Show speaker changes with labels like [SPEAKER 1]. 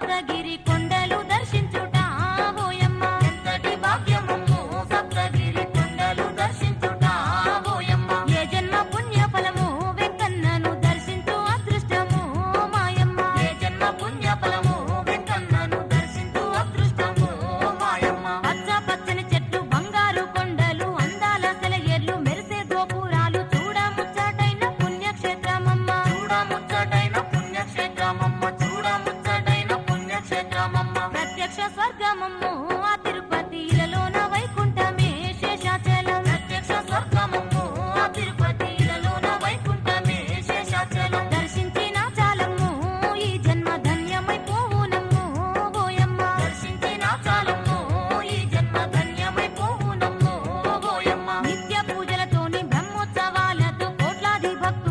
[SPEAKER 1] गिरी ప్రత్యక్ష స్వర్గమమ్మ